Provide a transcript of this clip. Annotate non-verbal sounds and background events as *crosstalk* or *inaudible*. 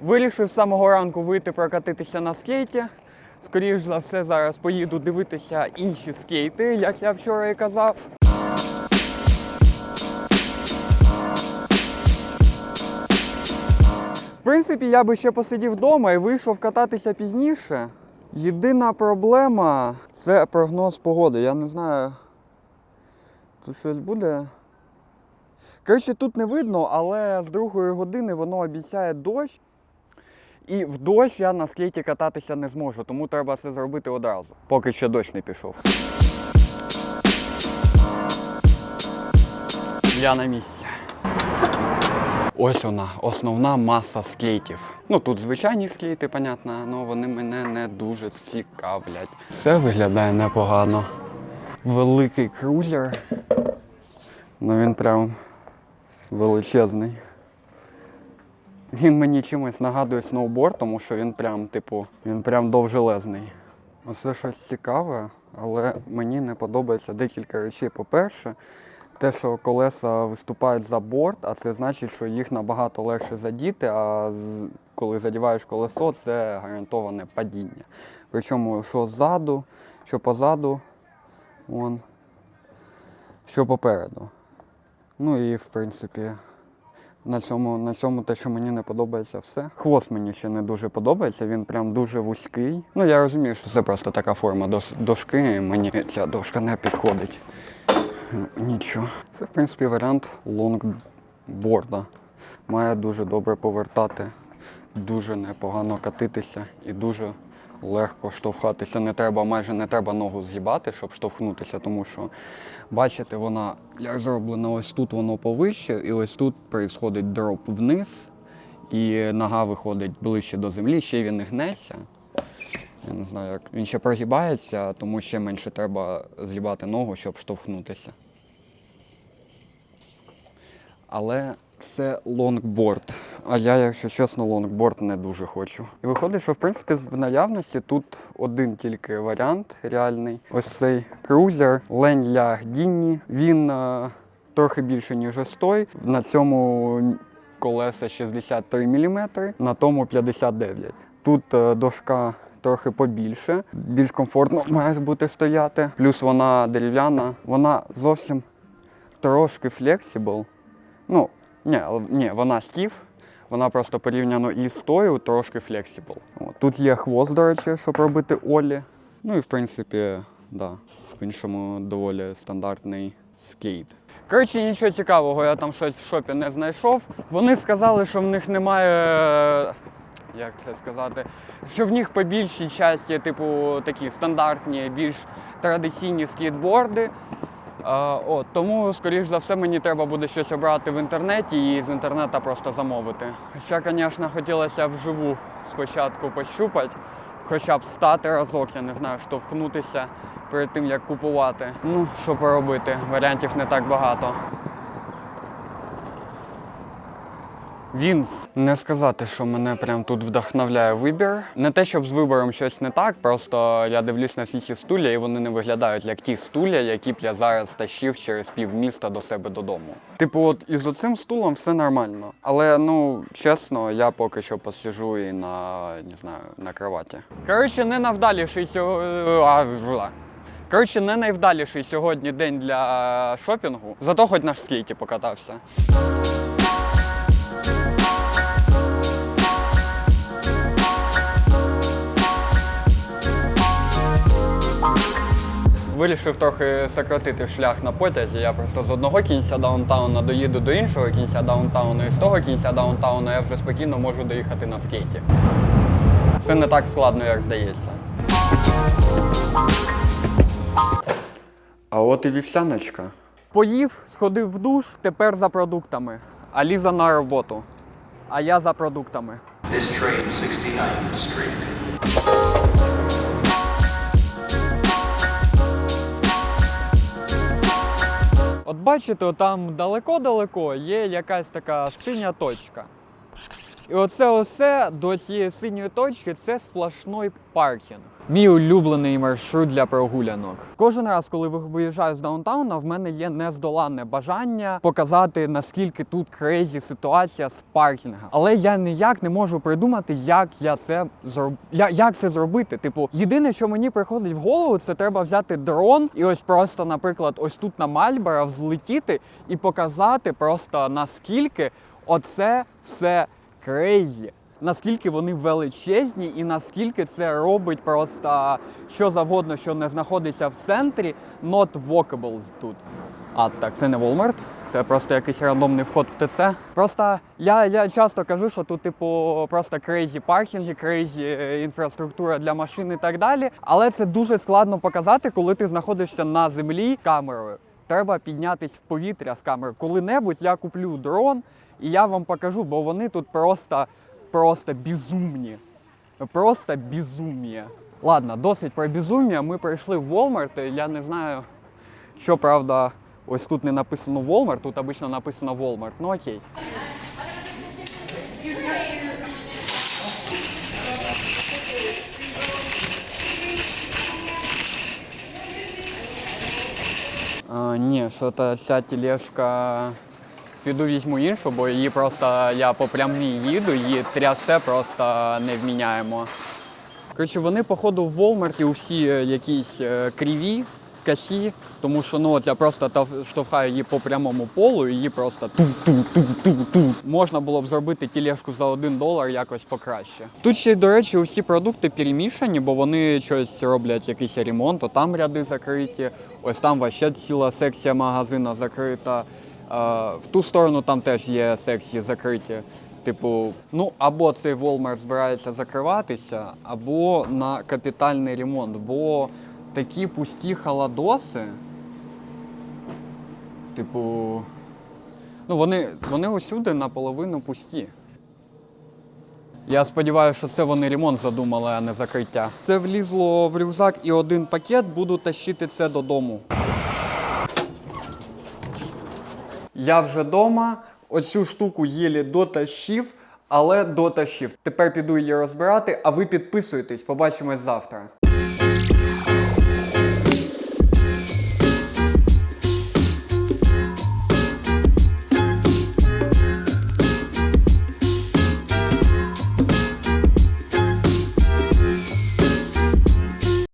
Вирішив з самого ранку вийти прокатитися на скейті. Скоріш за все, зараз поїду дивитися інші скейти, як я вчора і казав. В принципі, я би ще посидів вдома і вийшов кататися пізніше. Єдина проблема це прогноз погоди. Я не знаю. Тут щось буде. Коротше, тут не видно, але з другої години воно обіцяє дощ. І в дощ я на скейті кататися не зможу, тому треба це зробити одразу, поки ще дощ не пішов. Я на місці. Ось вона, основна маса скейтів. Ну тут звичайні скейти, понятно, але вони мене не дуже цікавлять. Все виглядає непогано. Великий крузер. Ну він прям величезний. Він мені чимось нагадує сноуборд, тому що він прям, типу, він прям довжелезний. Оце щось цікаве, але мені не подобається декілька речей. По-перше, те, що колеса виступають за борт, а це значить, що їх набагато легше задіти, а коли задіваєш колесо, це гарантоване падіння. Причому що ззаду, що позаду, вон, що попереду. Ну і в принципі, на цьому, на цьому те, що мені не подобається, все. Хвост мені ще не дуже подобається, він прям дуже вузький. Ну я розумію, що це просто така форма дос- дошки, мені ця дошка не підходить. Нічого. Це, в принципі, варіант лонгборда. Має дуже добре повертати, дуже непогано катитися і дуже легко штовхатися. Не треба, майже не треба ногу з'їбати, щоб штовхнутися, тому що, бачите, вона як зроблена ось тут воно повище, і ось тут відбувається дроп вниз, і нога виходить ближче до землі, ще він не гнеться. Я не знаю, як він ще прогибається, тому ще менше треба з'їбати ногу, щоб штовхнутися. Але це лонгборд. А я, якщо чесно, лонгборд не дуже хочу. І виходить, що в принципі в наявності тут один тільки варіант реальний. Ось цей крузер Лень для Дінні. Він е, трохи більше, ніж ось той. На цьому колеса 63 мм, на тому 59. Тут е, дошка трохи побільше, більш комфортно *laughs* має бути стояти. Плюс вона дерев'яна, вона зовсім трошки флексибл. Ну, ні, ні, вона стів. Вона просто порівняно із тою трошки флексибл. От. Тут є хвост, до речі, щоб робити олі. Ну і в принципі, да, в іншому доволі стандартний скейт. Коротше, нічого цікавого, я там щось в шопі не знайшов. Вони сказали, що в них немає. Як це сказати? Що в них по більшій часті, типу, такі стандартні, більш традиційні скейтборди. От, тому, скоріш за все, мені треба буде щось обрати в інтернеті і з інтернету просто замовити. Хоча, звісно, хотілося вживу спочатку пощупати, хоча б стати разок, я не знаю, штовхнутися перед тим, як купувати. Ну, що поробити, варіантів не так багато. Вінс. Не сказати, що мене прям тут вдохновляє вибір. Не те, щоб з вибором щось не так, просто я дивлюсь на всі ці стулья, і вони не виглядають як ті стулья, які б я зараз тащив через півміста до себе додому. Типу, от із оцим стулом все нормально. Але ну чесно, я поки що посижу і на не знаю на кроваті. Коротше, не навдаліший сьогодні. Коротше, не найвдаліший сьогодні день для шопінгу, зато хоч на скейті покатався. Вирішив трохи сократити шлях на потязі. Я просто з одного кінця даунтауна доїду до іншого кінця даунтауну, і з того кінця даунтауну я вже спокійно можу доїхати на скейті. Це не так складно, як здається. А от і вівсяночка. Поїв, сходив в душ, тепер за продуктами. А Ліза на роботу. А я за продуктами. This train 69th Street. Бачите, там далеко-далеко є якась така синя точка. І оце осе до цієї синьої точки це сплошной паркінг. Мій улюблений маршрут для прогулянок. Кожен раз, коли виїжджаю з даунтауна, в мене є нездоланне бажання показати, наскільки тут крейзі ситуація з паркінгом. Але я ніяк не можу придумати, як я це зроб... я, як це зробити. Типу, єдине, що мені приходить в голову, це треба взяти дрон і ось просто, наприклад, ось тут на Мальборо взлетіти і показати просто наскільки оце все крейзі. Наскільки вони величезні і наскільки це робить просто що завгодно, що не знаходиться в центрі, not walkable тут. А так, це не Walmart, це просто якийсь рандомний вход в ТЦ. Просто я, я часто кажу, що тут, типу, просто крейзі паркінги, крейзі інфраструктура для машин і так далі. Але це дуже складно показати, коли ти знаходишся на землі камерою. Треба піднятись в повітря з камери. Коли-небудь я куплю дрон і я вам покажу, бо вони тут просто, просто безумні. Просто безумія. Ладно, досить про безум'я. Ми прийшли в Walmart. Я не знаю, що правда, ось тут не написано Walmart, тут обично написано Walmart. Ну окей. Ні, що то ця тележка. Піду візьму іншу, бо її просто я по прямій їду, її трясе просто не вміняємо. Коротше, вони, походу, в Волмарті усі е, якісь е, криві, косі, тому що ну, от я просто штовхаю її по прямому полу, і її просто ту-ту-ту-ту-ту. Можна було б зробити тележку за один долар якось покраще. Тут ще, до речі, усі продукти перемішані, бо вони щось роблять, якийсь ремонт, то там ряди закриті, ось там вообще ціла секція магазину закрита. В ту сторону там теж є секції закриті. Типу, ну або цей Walmart збирається закриватися, або на капітальний ремонт. Бо такі пусті холодоси, типу, ну вони, вони усюди наполовину пусті. Я сподіваюся, що це вони ремонт задумали, а не закриття. Це влізло в рюкзак і один пакет, буду тащити це додому. Я вже вдома. Оцю штуку єлі дотащив, але дотащив. Тепер піду її розбирати, а ви підписуйтесь. Побачимось завтра.